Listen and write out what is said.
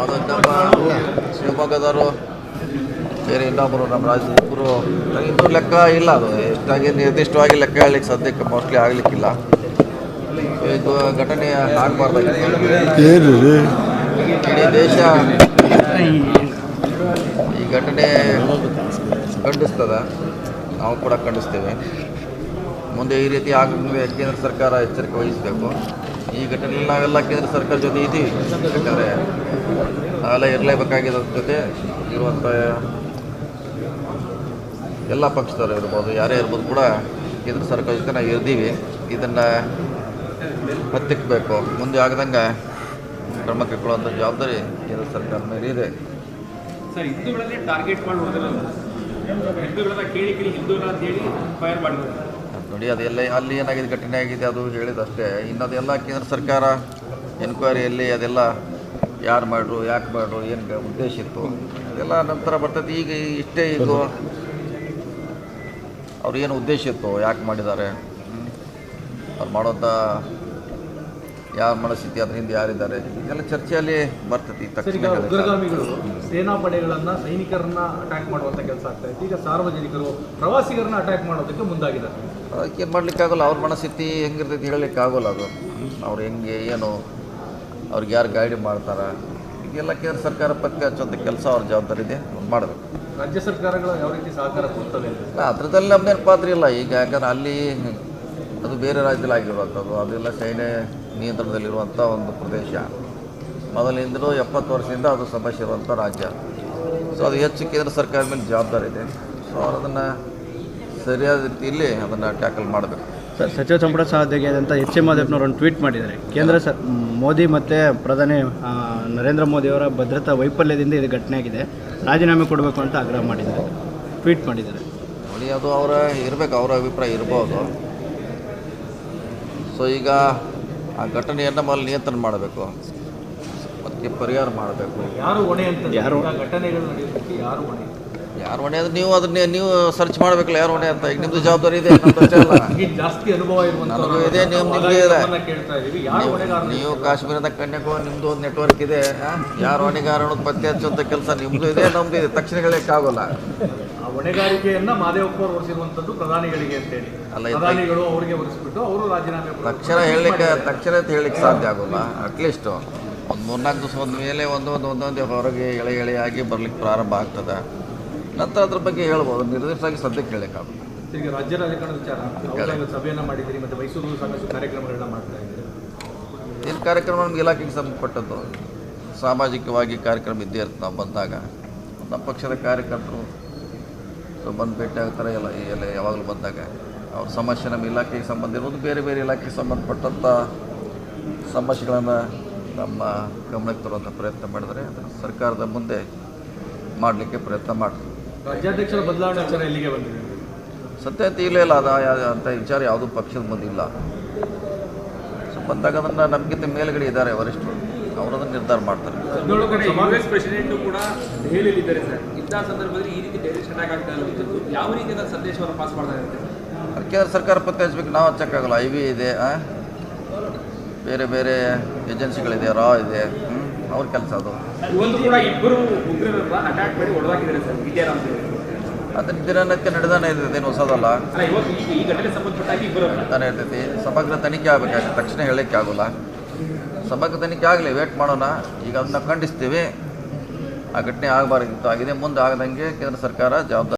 ಅದು ನಮ್ಮ ಶಿವಮೊಗ್ಗದವರು ಬೇರೆ ಇನ್ನೊಬ್ಬರು ನಮ್ಮ ರಾಜ್ಯದೊಬ್ಬರು ಇನ್ನೂ ಲೆಕ್ಕ ಇಲ್ಲ ಅದು. ಎಷ್ಟಾಗಿ ನಿರ್ದಿಷ್ಟವಾಗಿ ಲೆಕ್ಕ ಹೇಳಲಿಕ್ಕೆ ಸದ್ಯಕ್ಕೆ ಮೋಸ್ಟ್ಲಿ ಆಗಲಿಕ್ಕಿಲ್ಲ. ಇದು ಘಟನೆ ಆಗಬಾರ್ದಾಗಿತ್ತು ಇಡೀ ದೇಶ ಈ ಘಟನೆ ಖಂಡಿಸ್ತದ. ನಾವು ಕೂಡ ಖಂಡಿಸ್ತೇವೆ. ಮುಂದೆ ಈ ರೀತಿ ಆಗ ಕೇಂದ್ರ ಸರ್ಕಾರ ಎಚ್ಚರಿಕೆ ವಹಿಸಬೇಕು. ಈ ಘಟನೆ ನಾವೆಲ್ಲ ಕೇಂದ್ರ ಸರ್ಕಾರ ಜೊತೆ ಇದ್ದೀವಿ ಯಾಕಂದರೆ ನಾವೆಲ್ಲ ಇರಲೇಬೇಕಾಗಿರೋ ಜೊತೆ ಇರುವಂಥ ಎಲ್ಲ ಪಕ್ಷದವರು ಇರ್ಬೋದು, ಯಾರೇ ಇರ್ಬೋದು ಕೂಡ ಕೇಂದ್ರ ಸರ್ಕಾರ ಜೊತೆ ನಾವು ಇರ್ದೀವಿ. ಇದನ್ನು ಹತ್ತಿಕ್ಕಬೇಕು ಮುಂದೆ ಆಗದಂಗೆ ಕ್ರಮ ಕೈಗೊಳ್ಳುವಂಥ ಜವಾಬ್ದಾರಿ ಕೇಂದ್ರ ಸರ್ಕಾರದ ಮೇಲೆ ಇದೆ. ಸರ್ ಟಾರ್ಗೆಟ್ ಮಾಡಿ ಹಿಂದೂಗಳನ್ನ ಕೇಳಿ ಕೇಳಿ ಹೇಳಿ ಫೈರ್ ಮಾಡಿದ್ರು. ನೋಡಿ, ಅದೆಲ್ಲ ಅಲ್ಲಿ ಏನಾಗಿದೆ, ಘಟನೆ ಆಗಿದೆ ಅದು ಹೇಳಿದಷ್ಟೇ. ಇನ್ನದೆಲ್ಲ ಕೇಂದ್ರ ಸರ್ಕಾರ ಎನ್ಕ್ವೈರಿಯಲ್ಲಿ ಅದೆಲ್ಲ ಯಾರು ಮಾಡ್ರು, ಯಾಕೆ ಮಾಡ್ರು, ಏನು ಉದ್ದೇಶ ಇತ್ತು, ಅದೆಲ್ಲ ನಂತರ ಬರ್ತೈತಿ ಈಗ ಇಷ್ಟೇ ಇದು ಅವ್ರು ಏನು ಉದ್ದೇಶ ಇತ್ತು, ಯಾಕೆ ಮಾಡಿದ್ದಾರೆ? ಅವ್ರು ಮಾಡೋಂಥ ಯಾರ ಮನಸ್ಥಿತಿ ಅದ್ರ ಹಿಂದೆ ಯಾರಿದ್ದಾರೆ? ಇದೆಲ್ಲ ಚರ್ಚೆಯಲ್ಲಿ ಬರ್ತೈತಿ ಸರ್ ತಕ್ಷಣ ಉಗ್ರಗಾಮಿಗಳು ಸೇನಾ ಪಡೆಗಳನ್ನ ಸೈನಿಕರನ್ನ ಅಟ್ಯಾಕ್ ಮಾಡುವಂತ ಕೆಲಸ ಆಗ್ತಾ ಇತ್ತು. ಈಗ ಸಾರ್ವಜನಿಕರು ಪ್ರವಾಸಿಗರನ್ನ ಅಟ್ಯಾಕ್ ಮಾಡೋದಕ್ಕೆ ಮುಂದಾಗಿದ್ದಾರೆ ಅದಕ್ಕೆ ಏನು ಮಾಡ್ಲಿಕ್ಕಾಗಲ್ಲ ಅವ್ರ ಮನಸ್ಥಿತಿ ಹೆಂಗಿರ್ತೈತಿ ಹೇಳಲಿಕ್ಕೆ ಆಗೋಲ್ಲ ಅದು. ಅವ್ರು ಹೆಂಗೆ ಏನು ಅವ್ರಿಗೆ ಯಾರು ಗೈಡ್ ಮಾಡ್ತಾರೆ? ಇದೆಲ್ಲ ಕೇಂದ್ರ ಸರ್ಕಾರ ಪಕ್ಕ ಹಚ್ಚೋಂಥ ಕೆಲಸ ಅವ್ರ ಜವಾಬ್ದಾರಿ ಇದೆ ಮಾಡಬೇಕು. ರಾಜ್ಯ ಸರ್ಕಾರಗಳು ಯಾವ ರೀತಿ ಸಹಕಾರ ಕೊಡ್ತವೆ? ಅದ್ರದಲ್ಲಿ ನಮ್ಮದೇನು ಪಾತ್ರ ಇಲ್ಲ. ಈಗ ಯಾಕಂದ್ರೆ ಅಲ್ಲಿ ಅದು ಬೇರೆ ರಾಜ್ಯದಲ್ಲಿ ಆಗಿರುವಂಥದ್ದು. ಅದೆಲ್ಲ ಸೈನ್ಯ ನಿಯಂತ್ರಣದಲ್ಲಿರುವಂಥ ಒಂದು ಪ್ರದೇಶ. ಮೊದಲಿಂದಲೂ ಎಪ್ಪತ್ತು ವರ್ಷದಿಂದ ಅದು ಸಮಸ್ಯೆ ಇರುವಂಥ ರಾಜ್ಯ. ಸೊ ಅದು ಹೆಚ್ಚು ಕೇಂದ್ರ ಸರ್ಕಾರ ಮೇಲೆ ಜವಾಬ್ದಾರಿ ಇದೆ. ಸೊ ಅವರು ಅದನ್ನು ಸರಿಯಾದ ರೀತಿಯಲ್ಲಿ ಅದನ್ನು ಟ್ಯಾಕಲ್ ಮಾಡಬೇಕು. ಸರ್ ಸಚಿವ ಸಂಪುಟ ಸಭಾಧ್ಯಕ್ಷರಾದಂಥ ಎಚ್ ಎಂ ಮಾದೇವ್ನವರು ಒಂದು ಟ್ವೀಟ್ ಮಾಡಿದ್ದಾರೆ. ಕೇಂದ್ರ ಸರ್ ಮೋದಿ ಮತ್ತು ಪ್ರಧಾನಿ ನರೇಂದ್ರ ಮೋದಿಯವರ ಭದ್ರತಾ ವೈಫಲ್ಯದಿಂದ ಇದು ಘಟನೆ ಆಗಿದೆ. ರಾಜೀನಾಮೆ ಕೊಡಬೇಕು ಅಂತ ಆಗ್ರಹ ಮಾಡಿದ್ದಾರೆ. ಟ್ವೀಟ್ ಮಾಡಿದ್ದಾರೆ. ನೋಡಿ ಅದು ಅವರ ಇರಬೇಕು ಅವರ ಅಭಿಪ್ರಾಯ ಇರ್ಬೋದು. ಸೊ ಈಗ ಆ ಘಟನೆಯನ್ನು ಮೊದಲು ನಿಯಂತ್ರಣ ಮಾಡಬೇಕು. ಅದಕ್ಕೆ ಪರಿಹಾರ ಮಾಡಬೇಕು. ಯಾರು ಹೊಣೆ ಅಂತ ಯಾರು? ಘಟನೆಗಳು ನಡೆಯೋದಕ್ಕೆ ಯಾರು ಹೊಣೆ? ಯಾರು ಹೊಣೆ ಅಂದ್ರೆ ನೀವು ಅದನ್ನೇ ನೀವು ಸರ್ಚ್ ಮಾಡಬೇಕಲ್ಲ ಯಾರು ಹೊಣೆ ಅಂತ. ಈಗ ನಿಮ್ಮದು ಜವಾಬ್ದಾರಿ ಇದೆ ಜಾಸ್ತಿ ಅನುಭವ ನನಗೂ ಇದೆ, ಇರುವಂತ ನಿಮ್ಗೆ ಇದೆ. ನೀವು- ನೀವು ಕಾಶ್ಮೀರದ ಕನ್ಯಾಕುಮಾರಿ ನಿಮ್ಮದು ಒಂದು ನೆಟ್ವರ್ಕ್ ಇದೆ ಯಾರು ಹೊಣೆಗಾರ ಪತ್ತೆ ಹಚ್ಚುವಂಥ ಕೆಲಸ ನಿಮ್ಮದು ಇದೆ ನಮ್ಮದು ಇದೆ. ತಕ್ಷಣ ಹೇಳೋಕ್ಕಾಗೋಲ್ಲ ಹೊಣೆಗಾರಿಕೆಯನ್ನ ಮಾದೇವಪ್ಪ ಅವರು ಹೊರಿಸಿರುವಂತದ್ದು ಪ್ರಧಾನಿಗಳಿಗೆ ಅಂತೇಳಿ. ಅಲ್ಲ, ಪ್ರಧಾನಿಗಳು ಅವರಿಗೆ ಹೊರಿಸ್ಬಿಟ್ಟು ಅವರು ರಾಜೀನಾಮೆ. ತಕ್ಷಣ ಹೇಳಲಿಕ್ಕೆ ತಕ್ಷಣ ಅಂತ ಹೇಳಲಿಕ್ಕೆ ಸಾಧ್ಯ ಆಗೋಲ್ಲ ಅಟ್ಲೀಸ್ಟ್ ಒಂದು ಮೂರ್ನಾಲ್ಕು ದಿವಸ ಒಂದು ಮೇಲೆ ಒಂದೊಂದು ಒಂದೊಂದು ಹೊರಗೆ ಎಳೆ ಎಳೆಯಾಗಿ ಬರ್ಲಿಕ್ಕೆ ಪ್ರಾರಂಭ ಆಗ್ತದೆ. ನಂತರ ಅದ್ರ ಬಗ್ಗೆ ಹೇಳ್ಬೋದು ನಿರ್ದಿಷ್ಟವಾಗಿ ಸದ್ಯಕ್ಕೆ ಹೇಳೋಕ್ಕಾಗಲ್ಲ. ಈಗ ರಾಜ್ಯ ರಾಜಕಾರಣದ ವಿಚಾರ ಸಭೆಯನ್ನು ಮಾಡಿದ್ದೀರಿ ಮತ್ತೆ ಮೈಸೂರು ಸಾಕಷ್ಟು ಕಾರ್ಯಕ್ರಮಗಳನ್ನ ಮಾಡ್ತಾ ಇದ್ದೀರಿ. ಏನು ಕಾರ್ಯಕ್ರಮ ನಮ್ಗೆ ಇಲಾಖೆಗೆ ಸಂಬಂಧಪಟ್ಟದ್ದು. ಸಾಮಾಜಿಕವಾಗಿ ಕಾರ್ಯಕ್ರಮ ಇದ್ದೇ ಇರ್ತದೆ ನಾವು ಬಂದಾಗ. ನಮ್ಮ ಪಕ್ಷದ ಕಾರ್ಯಕರ್ತರು ಬಂದು ಭೇಟಿ ಆಗ್ತಾರೆ ಎಲ್ಲ ಎಲ್ಲ ಯಾವಾಗಲೂ ಬಂದಾಗ. ಅವ್ರ ಸಮಸ್ಯೆ ನಮ್ಮ ಇಲಾಖೆಗೆ ಸಂಬಂಧ ಇರೋದು ಬೇರೆ ಬೇರೆ ಇಲಾಖೆಗೆ ಸಂಬಂಧಪಟ್ಟಂಥ ಸಮಸ್ಯೆಗಳನ್ನು ನಮ್ಮ ಗಮನಕ್ಕೆ ತರುವಂಥ ಪ್ರಯತ್ನ ಮಾಡಿದರೆ ಅದನ್ನು ಸರ್ಕಾರದ ಮುಂದೆ ಮಾಡಲಿಕ್ಕೆ ಪ್ರಯತ್ನ ಮಾಡ್ತೀವಿ. ರಾಜ್ಯಾಧ್ಯಕ್ಷರ ಬದಲಾವಣೆ ವಿಚಾರ ಎಲ್ಲಿಗೆ ಬಂದಿದೆ? ಸತ್ಯತೆ ಅಂತ ಇಲ್ಲ ಇಲ್ಲ ಅದು ಅಂತ ವಿಚಾರ ಯಾವುದೂ ಪಕ್ಷದ ಮುಂದಿಲ್ಲ. ಸೊ ಬಂದಾಗ ಅದನ್ನು ನಮಗಿಂತ ಮೇಲುಗಡೆ ಇದ್ದಾರೆ ವರಿಷ್ಠರು. ಅವರು ಅದನ್ನು ನಿರ್ಧಾರ ಮಾಡ್ತಾರೆ ಕೇಂದ್ರ ಸರ್ಕಾರ ಪತ್ತೆ ಹಚ್ಚಬೇಕು ನಾವು ಹಚ್ಚಕ್ಕಾಗಲ್ಲ. ಐ ವಿ ಇದೆ? ಬೇರೆ ಬೇರೆ ಏಜೆನ್ಸಿಗಳಿದೆ ರಾ ಇದೆ? ಅವ್ರ ಕೆಲಸ ಅದು. ಅದನ್ನು ದಿನನಿತ್ಯ ನಡೆದಾನೆ ಇರ್ತೈತೆ ಏನು ಹೊಸದಲ್ಲ. ತಾನೇ ಇರ್ತೈತಿ. ಸಮಗ್ರ ತನಿಖೆ ಆಗಬೇಕಾಗುತ್ತೆ ತಕ್ಷಣ ಹೇಳಕ್ಕೆ ಆಗೋಲ್ಲ. ಸಮಗ್ರ ತನಿಖೆ ಆಗಲಿ ವೇಟ್ ಮಾಡೋಣ. ಈಗ ಅದನ್ನ ಖಂಡಿಸ್ತೀವಿ. ಆ ಘಟನೆ ಆಗಬಾರ್ದಿತ್ತು. ಆಗಿದೆ, ಮುಂದೆ ಆಗದಂಗೆ ಕೇಂದ್ರ ಸರ್ಕಾರ ಜವಾಬ್ದಾರಿ